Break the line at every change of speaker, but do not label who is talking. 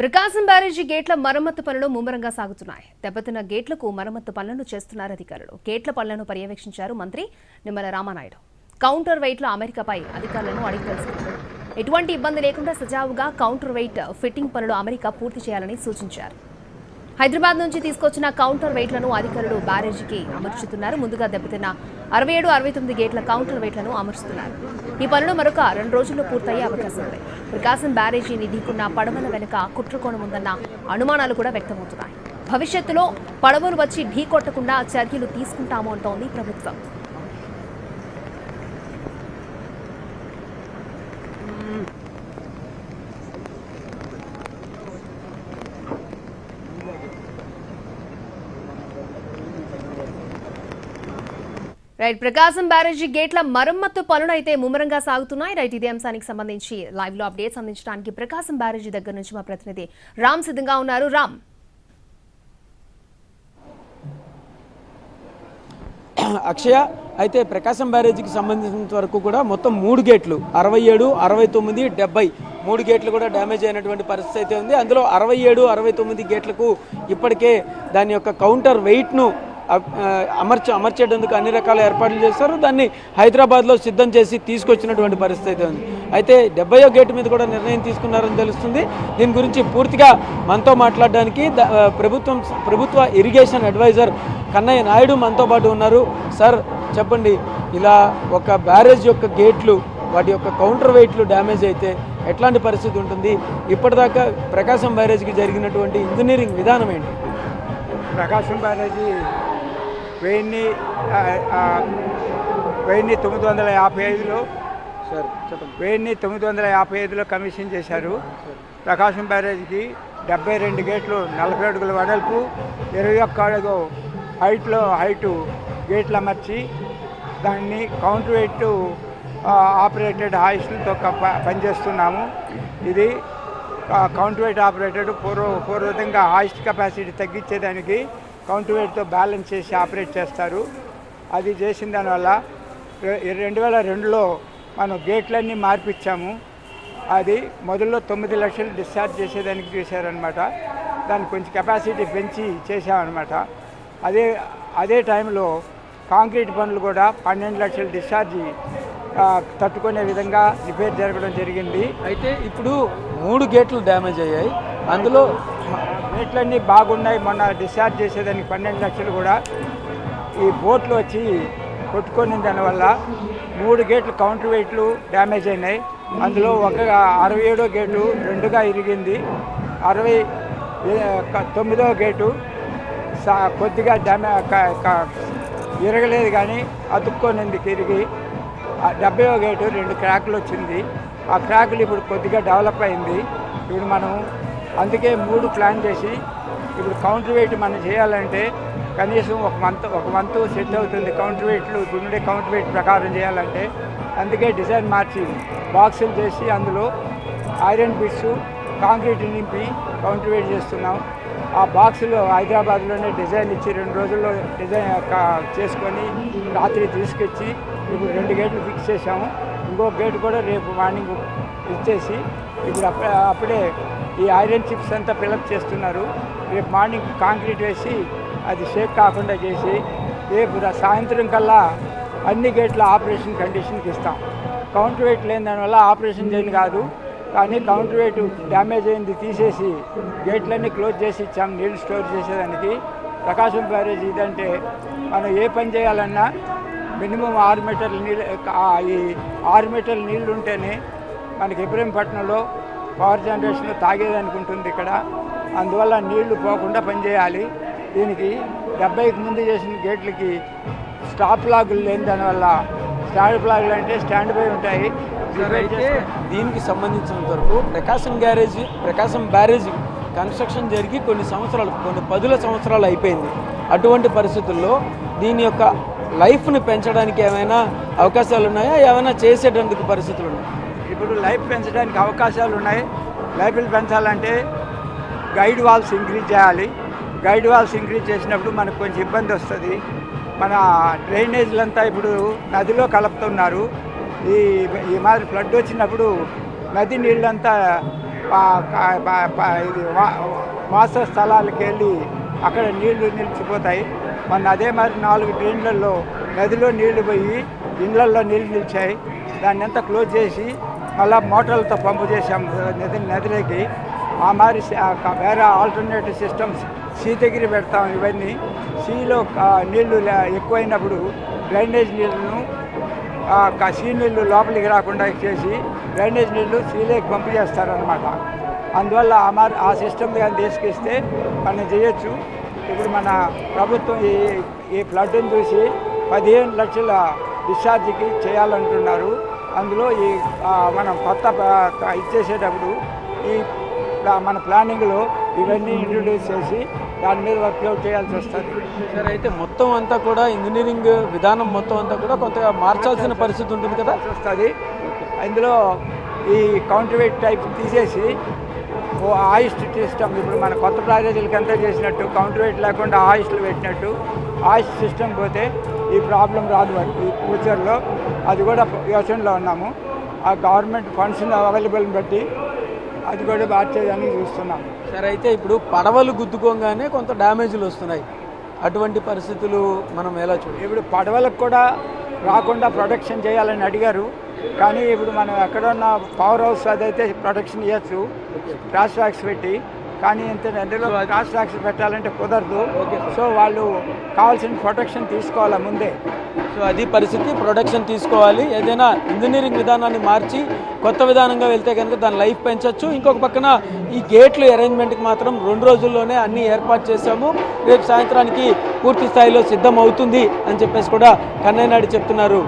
ప్రకాశం బ్యారేజీ గేట్ల మరమ్మతు పనులు ముమ్మరంగా సాగుతున్నాయి. దెబ్బతిన్న గేట్లకు మరమ్మతు పనులను చేస్తున్నారు అధికారులు. గేట్ల పనులను పర్యవేక్షించారు మంత్రి నిమ్మల రామానాయుడు. కౌంటర్ వెయిట్లో అమెరికాపై అధికారులను అడిగి తెలుసుకున్నారు. ఎటువంటి ఇబ్బంది లేకుండా సజావుగా కౌంటర్ వెయిట్ ఫిట్టింగ్ పనులు అమెరికా పూర్తి చేయాలని సూచించారు. హైదరాబాద్ నుంచి తీసుకొచ్చిన కౌంటర్ వెయిట్లను అధికారులు బ్యారేజీకి అమర్చుతున్నారు. ముందుగా దెబ్బతిన్న అరవై ఏడు అరవై తొమ్మిది గేట్ల కౌంటర్ వెయిట్లను అమరుస్తున్నారు ఈ పనులు మరొక రెండు రోజుల్లో పూర్తయ్యే అవకాశం ఉంది. ప్రకాశం బ్యారేజీని ఢీకున్న పడవల వెనుక కుట్రకోణం ఉందన్న అనుమానాలు కూడా వ్యక్తమవుతున్నాయి. భవిష్యత్తులో పడవలు వచ్చి ఢీ కొట్టకుండా చర్యలు తీసుకుంటాము అంటోంది ప్రభుత్వం. రైట్ ప్రకాశం బ్యారేజీ గేట్ల మరమ్మత్తు పనులు అయితే ముమ్మరంగా సాగుతున్నాయి. రైట్ ఇదే అంశానికి సంబంధించి లైవ్లో అప్డేట్స్ అందించడానికి ప్రకాశం బ్యారేజీ దగ్గర నుంచి మా ప్రతినిధి రామ్ సిద్ధంగా ఉన్నారు. రామ్.
అక్షయ అయితే ప్రకాశం బ్యారేజీకి సంబంధించినంత వరకు కూడా మొత్తం మూడు గేట్లు అరవై ఏడు అరవై తొమ్మిది డెబ్బై మూడు గేట్లు కూడా డ్యామేజ్ అయినటువంటి పరిస్థితి అయితే ఉంది. అందులో అరవై ఏడు అరవై తొమ్మిది గేట్లకు ఇప్పటికే దాని యొక్క కౌంటర్ వెయిట్ను అమర్చ అమర్చేటందుకు అన్ని రకాల ఏర్పాట్లు చేస్తారు. దాన్ని హైదరాబాద్లో సిద్ధం చేసి తీసుకొచ్చినటువంటి పరిస్థితి అయితే ఉంది. అయితే డెబ్బయో గేటు మీద కూడా నిర్ణయం తీసుకున్నారని తెలుస్తుంది. దీని గురించి పూర్తిగా మనతో మాట్లాడడానికి ప్రభుత్వం ప్రభుత్వ ఇరిగేషన్ అడ్వైజర్ కన్నయ్య నాయుడు మనతో పాటు ఉన్నారు. సార్ చెప్పండి. ఇలా ఒక బ్యారేజ్ యొక్క గేట్లు వాటి యొక్క కౌంటర్ వెయిట్లు డ్యామేజ్ అయితే ఎట్లాంటి పరిస్థితి ఉంటుంది? ఇప్పటిదాకా ప్రకాశం బ్యారేజ్కి జరిగినటువంటి ఇంజనీరింగ్ విధానం ఏంటి?
ప్రకాశం బ్యారేజీ వెయ్యిన్ని వెయ్యిన్ని తొమ్మిది వందల యాభై ఐదులో
సార్
వెయ్యిన్ని తొమ్మిది వందల యాభై ఐదులో కమిషన్ చేశారు. ప్రకాశం బ్యారేజీకి డెబ్బై రెండు గేట్లు నలభై అడుగుల వెడల్పు ఇరవై ఒక్క అడుగు హైట్లో హైటు గేట్లు అమర్చి దాన్ని కౌంటర్ వెయిట్ ఆపరేటెడ్ హాయిస్టులతో పనిచేస్తున్నాము. ఇది కౌంటర్ వెయిట్ ఆపరేటెడ్ పూర్వ పూర్వతంగా హాయిస్ట్ కెపాసిటీ తగ్గించేదానికి కౌంటువేట్తో బ్యాలెన్స్ చేసి ఆపరేట్ చేస్తారు. అది చేసిన దానివల్ల రెండు వేల రెండులో మనం గేట్లన్నీ మార్పిచ్చాము. అది మొదల్లో తొమ్మిది లక్షలు డిశ్చార్జ్ చేసేదానికి చేశారనమాట దాన్ని కొంచెం కెపాసిటీ పెంచి చేసామన్నమాట అదే అదే టైంలో కాంక్రీట్ పనులు కూడా పన్నెండు లక్షల డిశ్చార్జి తట్టుకునే విధంగా రిపేర్ జరగడం జరిగింది.
అయితే ఇప్పుడు మూడు గేట్లు డ్యామేజ్ అయ్యాయి. అందులో
రేట్లన్నీ బాగున్నాయి. మొన్న డిశ్చార్జ్ చేసేదానికి పన్నెండు లక్షలు కూడా. ఈ బోట్లు వచ్చి కొట్టుకొని దానివల్ల మూడు గేట్లు కౌంటర్ వెయిట్లు డ్యామేజ్ అయినాయి. అందులో ఒక అరవై ఏడో గేటు రెండుగా ఇరిగింది. అరవై తొమ్మిదో గేటు కొద్దిగా డ్యామే ఇరగలేదు కానీ అతుక్కొనింది తిరిగి. ఆ గేటు రెండు క్రాకులు వచ్చింది. ఆ క్రాకులు ఇప్పుడు కొద్దిగా డెవలప్ అయింది. ఇప్పుడు మనం అందుకే మూడు ప్లాన్ చేసి ఇప్పుడు కౌంటర్ వెయిట్ మనం చేయాలంటే కనీసం ఒక మంత్ ఒక మంత్ సెట్ అవుతుంది కౌంటర్ వెయిట్లు. ఇప్పుడుండే కౌంటర్ వెయిట్ ప్రకారం చేయాలంటే అందుకే డిజైన్ మార్చి బాక్సులు చేసి అందులో ఐరన్ బిట్స్ కాంక్రీట్ నింపి కౌంటర్ వెయిట్ చేస్తున్నాం. ఆ బాక్సులో హైదరాబాద్లోనే డిజైన్ ఇచ్చి రెండు రోజుల్లో డిజైన్ చేసుకొని రాత్రి తీసుకొచ్చి ఇప్పుడు రెండు గేట్లు ఫిక్స్ చేసాము ఇంకో గేట్ కూడా రేపు మార్నింగ్ ఇచ్చేసి ఇప్పుడు అప్పుడే అప్పుడే ఈ ఐరన్ చిప్స్ అంతా ఫిలప్ చేస్తున్నారు. రేపు మార్నింగ్ కాంక్రీట్ వేసి అది షేక్ కాకుండా చేసి రేపు రా- సాయంత్రం కల్లా అన్ని గేట్ల ఆపరేషన్ కండిషన్కి ఇస్తాం. కౌంటర్ వెయిట్ లేని దానివల్ల ఆపరేషన్ చేయని కాదు. కానీ కౌంటర్ వెయిట్ డ్యామేజ్ అయింది తీసేసి గేట్లన్నీ క్లోజ్ చేసి ఇచ్చాం నీళ్ళు స్టోర్ చేసేదానికి. ప్రకాశం బ్యారేజ్ ఇదంటే మనం ఏ పని చేయాలన్నా మినిమం ఆరు మీటర్ల నీళ్ళు ఈ ఆరు మీటర్ల నీళ్ళు ఉంటేనే మనకి ఇబ్రహీంపట్నంలో పవర్ జనరేషన్ తాగేదానికి ఉంటుంది ఇక్కడ. అందువల్ల నీళ్ళు పోకుండా పనిచేయాలి దీనికి డెబ్బైకి ముందు చేసిన గేట్లకి స్టాప్ లాగులు లేని దానివల్ల స్టాండ్ ఫ్లాగులు అంటే స్టాండ్ బై ఉంటాయి.
అయితే దీనికి సంబంధించినంత వరకు Prakasam garage Prakasam barrage construction జరిగి కొన్ని సంవత్సరాలు కొన్ని పదుల సంవత్సరాలు అయిపోయింది. అటువంటి పరిస్థితుల్లో దీని యొక్క లైఫ్ని పెంచడానికి ఏమైనా అవకాశాలు ఉన్నాయా? ఏమైనా చేసేటందుకు పరిస్థితులు ఉన్నాయి?
ఇప్పుడు లైఫ్ పెంచడానికి అవకాశాలు ఉన్నాయి. లైఫ్లు పెంచాలంటే గైడ్ వాల్స్ ఇంక్రీజ్ చేయాలి. గైడ్ వాల్స్ ఇంక్రీజ్ చేసినప్పుడు మనకు కొంచెం ఇబ్బంది వస్తుంది. మన డ్రైనేజీలంతా ఇప్పుడు నదిలో కలుపుతున్నారు. ఈ ఈ మాదిరి ఫ్లడ్ వచ్చినప్పుడు నది నీళ్ళంతా ఇది వాస స్థలాలకు వెళ్ళి అక్కడ నీళ్ళు నిలిచిపోతాయి. మొన్న అదే మరి నాలుగు డ్రైన్లలో నదిలో నీళ్ళు పోయి ఇళ్ళల్లో నీళ్ళు నిలిచాయి. దాన్ని అంతా క్లోజ్ చేసి అలా మోటార్లతో పంపు చేసాం నది నదిలోకి. ఆ మరి వేరే ఆల్టర్నేటివ్ సిస్టమ్స్ సీ దగ్గర పెడతాం ఇవన్నీ. సీలో నీళ్ళు ఎక్కువైనప్పుడు డ్రైనేజ్ నీళ్ళను సీ నీళ్ళు లోపలికి రాకుండా చేసి డ్రైనేజ్ నీళ్ళు సీలోకి పంపు చేస్తారనమాట అందువల్ల ఆ మార్ ఆ సిస్టమ్ కానీ తీసుకొస్తే మనం చేయొచ్చు. ఇప్పుడు మన ప్రభుత్వం ఈ ఈ ఫ్లడ్ని చూసి పదిహేను లక్షల డిశ్చార్జ్కి చేయాలంటున్నారు. అందులో ఈ మనం కొత్త ఇచ్చేసేటప్పుడు ఈ మన ప్లానింగ్లో ఇవన్నీ ఇంట్రొడ్యూస్ చేసి దాని మీద వర్క్అవుట్ చేయాల్సి వస్తుంది.
సార్ అయితే మొత్తం అంతా కూడా ఇంజనీరింగ్ విధానం మొత్తం అంతా కూడా కొంతగా మార్చాల్సిన పరిస్థితి ఉంటుంది కదా?
వస్తుంది. ఇందులో ఈ కౌంటర్ వెయిట్ టైప్ తీసేసి ఓ ఆయిస్ట్ సిస్టమ్ ఇప్పుడు మన కొత్త ప్రాజెక్టులకి అంతా చేసినట్టు కౌంటర్ వెయిట్ లేకుండా ఆయిస్ట్లు పెట్టినట్టు ఆయిస్ట్ సిస్టమ్ పోతే ఈ ప్రాబ్లం రాదు ఈ ఫ్యూచర్లో అది కూడా యోచనలో ఉన్నాము. ఆ గవర్నమెంట్ ఫండ్స్ అవైలబుల్ని బట్టి అది కూడా మార్చేదానికి చూస్తున్నాము
సార్ అయితే ఇప్పుడు పడవలు గుద్దుకోగానే కొంత డ్యామేజ్లు వస్తున్నాయి. అటువంటి పరిస్థితులు మనం ఎలా చూడాలి
ఇప్పుడు పడవలకు కూడా రాకుండా ప్రొటెక్షన్ చేయాలని అడిగారు. కానీ ఇప్పుడు మనం ఎక్కడున్న పవర్ హౌస్ అదైతే ప్రొటెక్షన్ ఇవ్వచ్చు క్రాస్ ట్రాక్స్ పెట్టి. కానీ ఇంత అందులో క్రాస్ ట్రాక్స్ పెట్టాలంటే కుదరదు. సో వాళ్ళు కావాల్సిన ప్రొటెక్షన్ తీసుకోవాలా ముందే?
సో అది పరిస్థితి. ప్రొడక్షన్ తీసుకోవాలి. ఏదైనా ఇంజనీరింగ్ విధానాన్ని మార్చి కొత్త విధానంగా వెళ్తే కనుక దాని లైఫ్ పెంచవచ్చు ఇంకొక పక్కన ఈ గేట్లు అరేంజ్మెంట్కి మాత్రం రెండు రోజుల్లోనే అన్ని ఏర్పాటు చేశాము. రేపు సాయంత్రానికి పూర్తి స్థాయిలో సిద్ధం అవుతుంది అని చెప్పేసి కూడా కన్నయ్య నాయుడు చెప్తున్నారు.